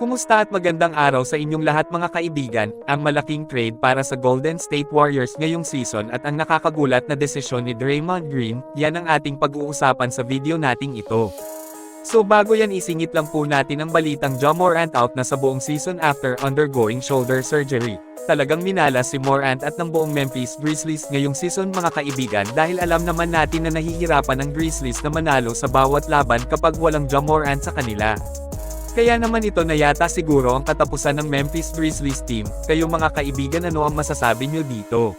Kumusta at magandang araw sa inyong lahat mga kaibigan, ang malaking trade para sa Golden State Warriors ngayong season at ang nakakagulat na desisyon ni Draymond Green, yan ang ating pag-uusapan sa video nating ito. So bago yan isingit lang po natin ang balitang Ja Morant out na sa buong season after undergoing shoulder surgery. Talagang minalas si Morant at ng buong Memphis Grizzlies ngayong season mga kaibigan dahil alam naman natin na nahihirapan ang Grizzlies na manalo sa bawat laban kapag walang Ja Morant sa kanila. Kaya naman ito na yata siguro ang katapusan ng Memphis Grizzlies team, kayo mga kaibigan ano ang masasabi nyo dito?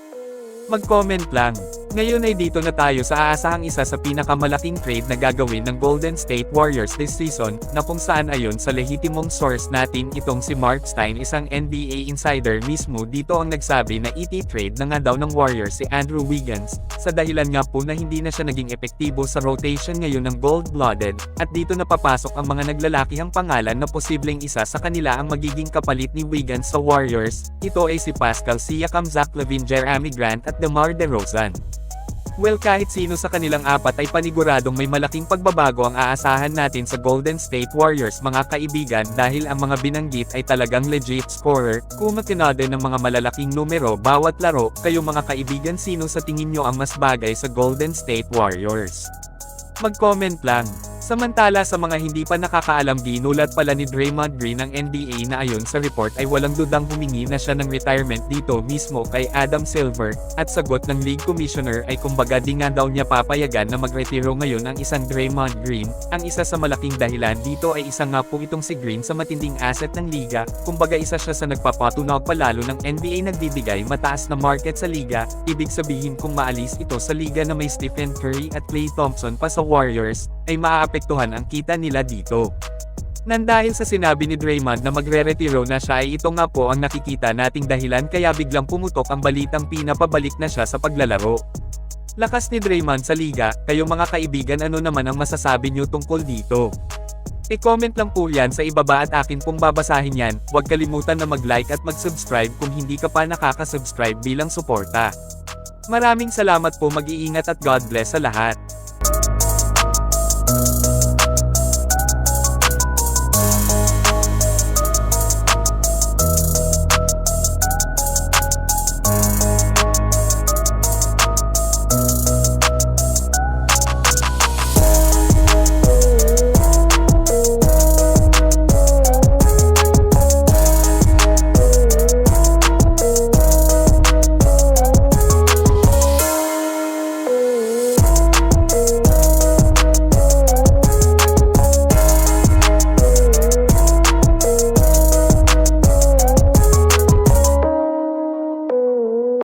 Mag-comment lang. Ngayon ay dito na tayo sa aasahang isa sa pinakamalaking trade na gagawin ng Golden State Warriors this season, na kung saan ayon sa lehitimong source natin itong si Mark Stein isang NBA insider mismo dito ang nagsabi na iti-trade na nga daw ng Warriors si Andrew Wiggins, sa dahilan nga po na hindi na siya naging epektibo sa rotation ngayon ng gold-blooded, at dito na papasok ang mga naglalakihang pangalan na posibleng isa sa kanila ang magiging kapalit ni Wiggins sa Warriors, ito ay si Pascal Siakam Zach Lavine Jeremy Grant at DeMar DeRozan. Well kahit sino sa kanilang apat ay paniguradong may malaking pagbabago ang aasahan natin sa Golden State Warriors mga kaibigan dahil ang mga binanggit ay talagang legit scorer, kumakinade ng mga malalaking numero bawat laro, kayo mga kaibigan sino sa tingin nyo ang mas bagay sa Golden State Warriors? Mag-comment lang. Samantala sa mga hindi pa nakakaalam ginulat pala ni Draymond Green ng NBA na ayon sa report ay walang dudang humingi na siya ng retirement dito mismo kay Adam Silver, at sagot ng league commissioner ay kumbaga di nga daw niya papayagan na magretiro ngayon ang isang Draymond Green, ang isa sa malaking dahilan dito ay isa nga po itong si Green sa matinding asset ng liga, kumbaga isa siya sa nagpapatunaw palalo ng NBA nagbibigay mataas na market sa liga, ibig sabihin kung maalis ito sa liga na may Stephen Curry at Klay Thompson pa sa Warriors, ay maaapektuhan ang kita nila dito. Nang dahil sa sinabi ni Draymond na magre-retiro na siya ay ito nga po ang nakikita nating dahilan kaya biglang pumutok ang balitang pinapabalik na siya sa paglalaro. Lakas ni Draymond sa liga, kayo mga kaibigan ano naman ang masasabi niyo tungkol dito? I-comment lang po yan sa ibaba at akin pong babasahin yan, huwag kalimutan na mag-like at mag-subscribe kung hindi ka pa nakaka-subscribe bilang suporta. Maraming salamat po mag-iingat at God bless sa lahat.